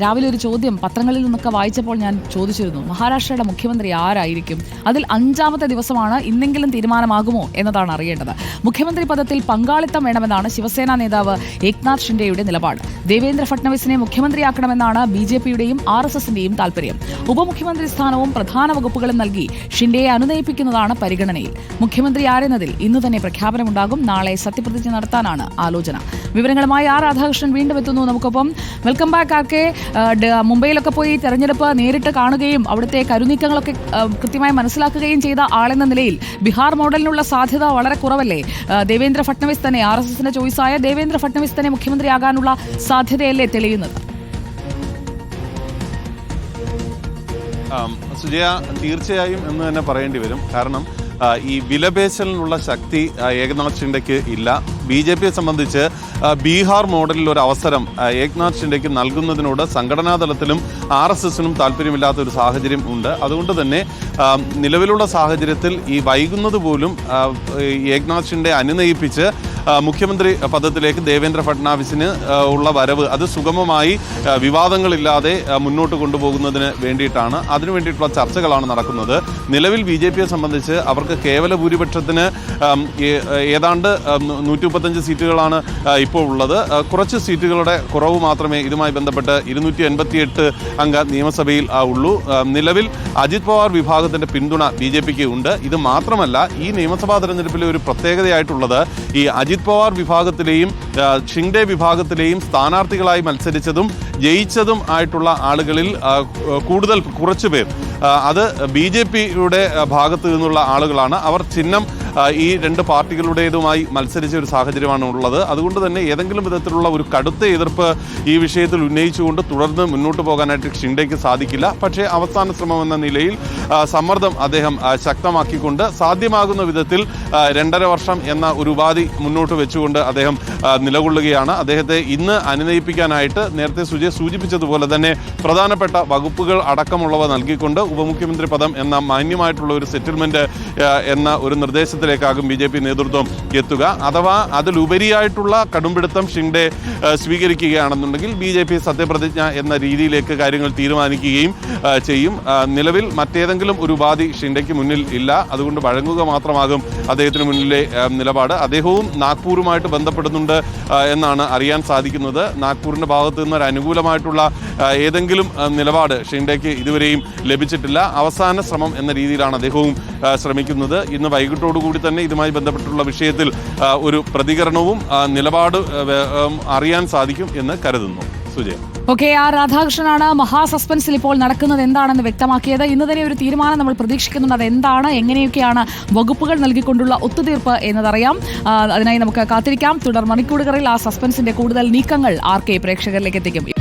രാവിലെ ഒരു ചോദ്യം പത്രങ്ങളിൽ നിന്നൊക്കെ വായിച്ചപ്പോൾ ഞാൻ ചോദിച്ചിരുന്നു മഹാരാഷ്ട്രയുടെ മുഖ്യമന്ത്രി ആരായിരിക്കും? അതിൽ അഞ്ചാമത്തെ ദിവസമാണ് ഇന്നെങ്കിലും തീരുമാനമാകുമോ എന്നതാണ് അറിയേണ്ടത്. മുഖ്യമന്ത്രി പദത്തിൽ പങ്കാളിത്തം വേണമെന്നാണ് ശിവസേന നേതാവ് ഏക്നാഥ് ഷിൻഡെയുടെ നിലപാട്. ദേവേന്ദ്ര ഫട്നവിസിനെ മുഖ്യമന്ത്രിയാക്കണമെന്നാണ് ബി ജെ പിയുടെയും ആർ എസ് എസിന്റെയും താൽപര്യം ഉപമുഖ്യമന്ത്രി സ്ഥാനവും പ്രധാന വകുപ്പുകളും നൽകി ഷിൻഡെയെ അനുനയിപ്പിക്കുന്നതാണ് പരിഗണനയിൽ. മുഖ്യമന്ത്രി ആരെന്നതിൽ ഇന്ന് തന്നെ പ്രഖ്യാപനമുണ്ടാകും. നാളെ സത്യപ്രതിജ്ഞ നടത്താനാണ് ആലോചന. വിവരങ്ങളുമായി ആർ രാധാകൃഷ്ണൻ വീണ്ടും എത്തുന്നു. നമുക്കൊപ്പം വെൽക്കം ബാക്ക് ആർ കെ മുംബൈയിലൊക്കെ പോയി തെരഞ്ഞെടുപ്പ് നേരിട്ട് കാണുകയും അവിടുത്തെ കരുനീക്കങ്ങളൊക്കെ കൃത്യമായി മനസ്സിലാക്കുകയും ചെയ്ത ആളെന്ന നിലയിൽ ബീഹാർ മോഡലിനുള്ള സാധ്യത വളരെ കുറവല്ലേ? ദേവേന്ദ്ര ഫട്നവിസ് തന്നെ ആർ എസ് എസിന്റെ ചോയ്സായ ദേവേന്ദ്ര ഫട്നവിസ് തന്നെ മുഖ്യമന്ത്രിയാകാനുള്ള സാധ്യതയല്ലേ തെളിയുന്നത്? സുജയ തീർച്ചയായും എന്ന് തന്നെ പറയേണ്ടി വരും. കാരണം ഈ വിലപേശലിനുള്ള ശക്തി ഏകനാഥ് ഷിൻഡയ്ക്ക് ഇല്ല. ബി ജെ പിയെ സംബന്ധിച്ച് ബീഹാർ മോഡലിൽ ഒരു അവസരം ഏകനാഥ് ഷിൻഡയ്ക്ക് നൽകുന്നതിനോട് സംഘടനാ തലത്തിലും ആർ എസ് എസിനും താല്പര്യമില്ലാത്ത ഒരു സാഹചര്യം ഉണ്ട്. അതുകൊണ്ട് തന്നെ നിലവിലുള്ള സാഹചര്യത്തിൽ ഈ വൈകുന്നത് പോലും ഏകനാഥ് ഷിൻഡെ അനുനയിപ്പിച്ച് മുഖ്യമന്ത്രി പദത്തിലേക്ക് ദേവേന്ദ്ര ഫഡ്നാവിസിന് ഉള്ള വരവ്. അത് സുഗമമായി വിവാദങ്ങളില്ലാതെ മുന്നോട്ട് കൊണ്ടുപോകുന്നതിന് വേണ്ടിയിട്ടാണ്. അതിനു വേണ്ടിയിട്ടുള്ള ചർച്ചകളാണ് നടക്കുന്നത്. നിലവിൽ ബി ജെ പിയെ സംബന്ധിച്ച് അവർക്ക് കേവല ഭൂരിപക്ഷത്തിന് ഏതാണ്ട് നൂറ്റി മുപ്പത്തഞ്ച് സീറ്റുകളാണ് ഇപ്പോൾ ഉള്ളത്. കുറച്ച് സീറ്റുകളുടെ കുറവ് മാത്രമേ ഇതുമായി ബന്ധപ്പെട്ട് ഇരുന്നൂറ്റി എൺപത്തിയെട്ട് അംഗ നിയമസഭയിൽ ഉള്ളൂ. നിലവിൽ അജിത് പവാർ വിഭാഗത്തിന്റെ പിന്തുണ ബി ജെ പിക്ക് ഉണ്ട്. ഇത് മാത്രമല്ല ഈ നിയമസഭാ തെരഞ്ഞെടുപ്പിലെ ഒരു പ്രത്യേകതയായിട്ടുള്ളത് ഈ അജിത് പവാർ വിഭാഗത്തിലെയും ഷിങ്ഡേ വിഭാഗത്തിലെയും സ്ഥാനാർത്ഥികളായി മത്സരിച്ചതും ജയിച്ചതും ആയിട്ടുള്ള ആളുകളിൽ കൂടുതൽ കുറച്ചു പേർ അത് ബി ജെ പിയുടെ ഭാഗത്തു നിന്നുള്ള ആളുകളാണ്. അവർ ചിഹ്നം ഈ രണ്ട് പാർട്ടികളുടേതുമായി മത്സരിച്ച ഒരു സാഹചര്യമാണ് ഉള്ളത്. അതുകൊണ്ട് തന്നെ ഏതെങ്കിലും വിധത്തിലുള്ള ഒരു കടുത്ത എതിർപ്പ് ഈ വിഷയത്തിൽ ഉന്നയിച്ചുകൊണ്ട് തുടർന്ന് മുന്നോട്ട് പോകാനായിട്ട് ഷിൻഡയ്ക്ക് സാധിക്കില്ല. പക്ഷേ അവസാന ശ്രമം എന്ന നിലയിൽ സമ്മർദ്ദം അദ്ദേഹം ശക്തമാക്കിക്കൊണ്ട് സാധ്യമാകുന്ന വിധത്തിൽ രണ്ടര വർഷം എന്ന ഒരു ഉപാധി മുന്നോട്ട് വെച്ചുകൊണ്ട് അദ്ദേഹം നിലകൊള്ളുകയാണ്. അദ്ദേഹത്തെ ഇന്ന് അനുനയിപ്പിക്കാനായിട്ട് നേരത്തെ സുജയ് സൂചിപ്പിച്ചതുപോലെ തന്നെ പ്രധാനപ്പെട്ട വകുപ്പുകൾ അടക്കമുള്ളവ നൽകിക്കൊണ്ട് ഉപമുഖ്യമന്ത്രി പദം എന്ന മാന്യമായിട്ടുള്ള ഒരു സെറ്റിൽമെന്റ് എന്ന ഒരു നിർദ്ദേശത്തിലേക്കാകും ബി ജെ പി നേതൃത്വം എത്തുക. അഥവാ അതിലുപരിയായിട്ടുള്ള കടുംപിടുത്തം ഷിൻഡെ സ്വീകരിക്കുകയാണെന്നുണ്ടെങ്കിൽ ബി ജെ പി സത്യപ്രതിജ്ഞ എന്ന രീതിയിലേക്ക് കാര്യങ്ങൾ തീരുമാനിക്കുകയും ചെയ്യും. നിലവിൽ മറ്റേതെങ്കിലും ഒരു ഉപാധി ഷിൻഡയ്ക്ക് മുന്നിൽ ഇല്ല. അതുകൊണ്ട് വഴങ്ങുക മാത്രമാകും അദ്ദേഹത്തിന് മുന്നിലെ നിലപാട്. അദ്ദേഹവും നാഗ്പൂരുമായിട്ട് ബന്ധപ്പെടുന്നുണ്ട് എന്നാണ് അറിയാൻ സാധിക്കുന്നത്. നാഗ്പൂരിന്റെ ഭാഗത്ത് നിന്ന് ഒരു അനുകൂലമായിട്ടുള്ള ഏതെങ്കിലും നിലപാട് ഷിൻഡയ്ക്ക് ഇതുവരെയും ലഭിച്ചിട്ടില്ല. അവസാന ശ്രമം എന്ന രീതിയിലാണ് അദ്ദേഹവും ശ്രമിക്കുന്നത്. ഇന്ന് വൈകിട്ടോടുകൂടി തന്നെ ഇതുമായി ബന്ധപ്പെട്ടുള്ള വിഷയത്തിൽ ഒരു പ്രതികരണവും നിലപാട് അറിയാൻ സാധിക്കും എന്ന് കരുതുന്നു. സുജയ. ഓക്കെ ആർ രാധാകൃഷ്ണനാണ് മഹാ സസ്പെൻസിൽ ഇപ്പോൾ നടക്കുന്നത്. എന്താണെന്ന് വ്യക്തമാക്കിയത്? ഇന്ന് തന്നെ ഒരു തീരുമാനം നമ്മൾ പ്രതീക്ഷിക്കുന്നുണ്ട്. അത് എന്താണ് എങ്ങനെയൊക്കെയാണ് വകുപ്പുകൾ നൽകിക്കൊണ്ടുള്ള ഒത്തുതീർപ്പ് എന്നതറിയാം. അതിനായി നമുക്ക് കാത്തിരിക്കാം. തുടർ മണിക്കൂറുകളിൽ ആ സസ്പെൻസിന്റെ കൂടുതൽ നീക്കങ്ങൾ ആർ കെ പ്രേക്ഷകരിലേക്ക് എത്തിക്കും.